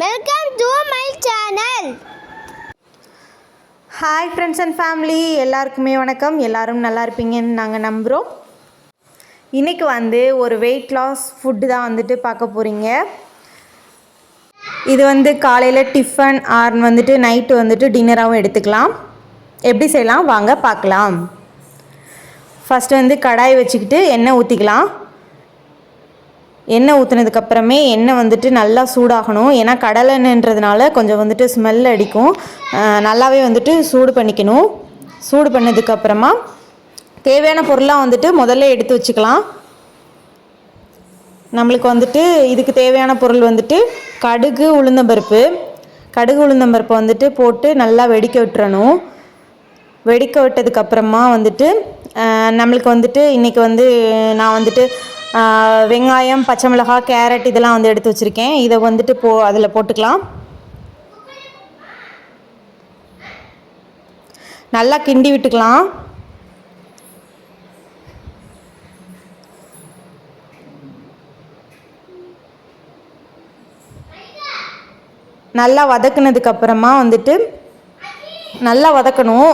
Welcome to my channel hi friends and family எல்லாருக்குமே வணக்கம். எல்லாரும் நல்லா இருப்பீங்கன்னு நாங்கள் நம்புகிறோம் இன்றைக்கி வந்து ஒரு வெயிட் லாஸ் ஃபுட்டு தான் வந்துட்டு பார்க்க போகிறீங்க இது வந்து காலையில் டிஃபன் ஆர் வந்துட்டு நைட்டு வந்துட்டு டின்னராகவும் எடுத்துக்கலாம். எப்படி செய்யலாம்? வாங்க பார்க்கலாம். ஃபஸ்ட்டு வந்து கடாய் வச்சுக்கிட்டு எண்ணெய் ஊற்றிக்கலாம் எண்ணெய் ஊற்றுனதுக்கப்புறமே எண்ணெய் வந்துட்டு நல்லா சூடாகணும். ஏன்னா கடலை எண்ணெய்ன்றதுனால கொஞ்சம் வந்துட்டு ஸ்மெல் அடிக்கும். நல்லாவே வந்துட்டு சூடு பண்ணிக்கணும். சூடு பண்ணதுக்கப்புறமா தேவையான பொருளாக வந்துட்டு முதல்ல எடுத்து வச்சுக்கலாம். நம்மளுக்கு வந்துட்டு இதுக்கு தேவையான பொருள் வந்துட்டு கடுகு உளுந்தம்பருப்பு கடுகு உளுந்தம்பருப்பை வந்துட்டு போட்டு நல்லா வெடிக்க விட்டுறணும். வெடிக்க விட்டதுக்கப்புறமா வந்துட்டு நம்மளுக்கு வந்துட்டு இன்றைக்கி வந்து நான் வந்துட்டு வெங்காயம் பச்சை மிளகாய் கேரட் இதெல்லாம் வந்து எடுத்து வச்சுருக்கேன். இதை வந்துட்டு போ அதில் போட்டுக்கலாம். நல்லா கிண்டி விட்டுக்கலாம். நல்லா வதக்குனதுக்கு அப்புறமா வந்துட்டு நல்லா வதக்கணும்.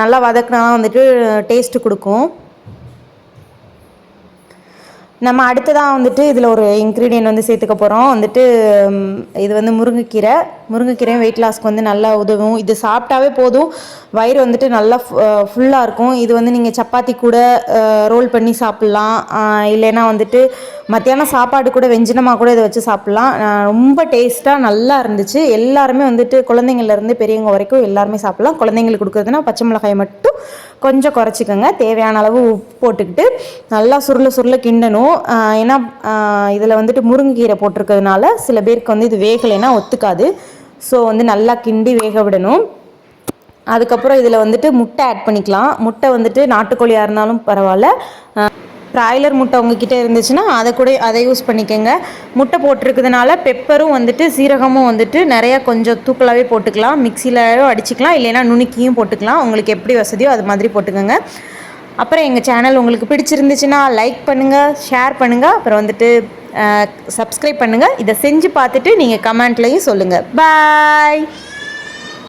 நல்லா வதக்கினா வந்துட்டு டேஸ்ட்டு கொடுக்கும். நம்ம அடுத்ததாக வந்துட்டு இதில் ஒரு இன்க்ரீடியன்ட் வந்து சேர்த்துக்க போகிறோம் வந்துட்டு இது வந்து முருங்கைக்கீரை. முருங்கைக்கீரையும் வெயிட் லாஸ்க்கு வந்து நல்லா உதவும். இது சாப்பிட்டாவே போதும். வயிறு வந்துட்டு நல்லா ஃபுல்லாக இருக்கும். இது வந்து நீங்கள் சப்பாத்தி கூட ரோல் பண்ணி சாப்பிட்லாம். இல்லைன்னா வந்துட்டு மத்தியானம் சாப்பாடு கூட வெஞ்சனமாக கூட இதை வச்சு சாப்பிட்லாம். ரொம்ப டேஸ்ட்டாக நல்லா இருந்துச்சு. எல்லாருமே வந்துட்டு குழந்தைங்கள்லேருந்து பெரியவங்க வரைக்கும் எல்லாருமே சாப்பிட்லாம். குழந்தைங்களுக்கு கொடுக்குறதுனா பச்சை மிளகாயை மட்டும் கொஞ்சம் குறைச்சிக்கோங்க. தேவையான அளவு உப்பு போட்டுக்கிட்டு நல்லா சுருள சுருள கிண்டணும். ஏன்னா இதில் வந்துட்டு முருங்கைக்கீரை போட்டிருக்கிறதுனால சில பேருக்கு வந்து இது வேகலைன்னா ஒத்துக்காது. ஸோ வந்து நல்லா கிண்டி வேக விடணும். அதுக்கப்புறம் இதில் வந்துட்டு முட்டை ஆட் பண்ணிக்கலாம். முட்டை வந்துட்டு நாட்டுக்கோழியாக இருந்தாலும் பரவாயில்ல. ப்ராய்லர் முட்டை உங்ககிட்ட இருந்துச்சுன்னா அதை கூட அதை யூஸ் பண்ணிக்கோங்க. முட்டை போட்டிருக்கிறதுனால பெப்பரும் வந்துட்டு சீரகமும் வந்துட்டு நிறையா கொஞ்சம் தூக்கலாகவே போட்டுக்கலாம். மிக்சியிலும் அடிச்சுக்கலாம். இல்லைன்னா நுணுக்கியும் போட்டுக்கலாம். உங்களுக்கு எப்படி வசதியோ அது மாதிரி போட்டுக்கோங்க. அப்புறம் எங்கள் சேனல் உங்களுக்கு பிடிச்சிருந்துச்சுன்னா லைக் பண்ணுங்கள் ஷேர் பண்ணுங்கள் அப்புறம் வந்துட்டு சப்ஸ்கிரைப் பண்ணுங்கள் இதை செஞ்சு பார்த்துட்டு நீங்கள் கமெண்ட்லேயும் சொல்லுங்கள் பாய்